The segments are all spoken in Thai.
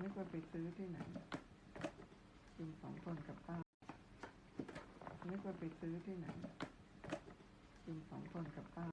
นึกว่าไปซื้อที่ไหนกินสองคนกับป้านึกว่าไปซื้อที่ไหนกินสองคนกับป้า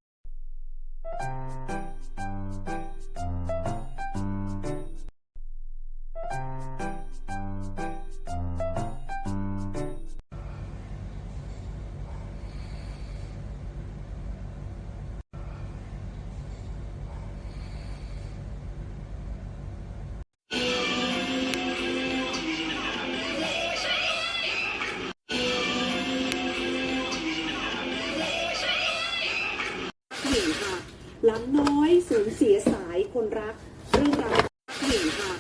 ล้ำน้อยสูญเสียสายคนรัก เรื่องราวหญิงค่ะ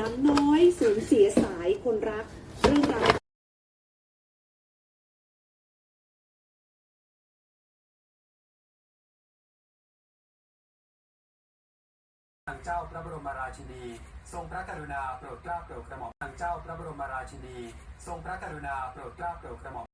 ล้ำน้อยสูญเสียสายคนรัก เรื่องราวทางเจ้าพระบรมราชินี ทรงพระกรุณาโปรดเกล้าโปรดกระหม่อมทางเจ้าพระบรมราชินี ทรงพระกรุณาโปรดเกล้าโปรดกระหม่อม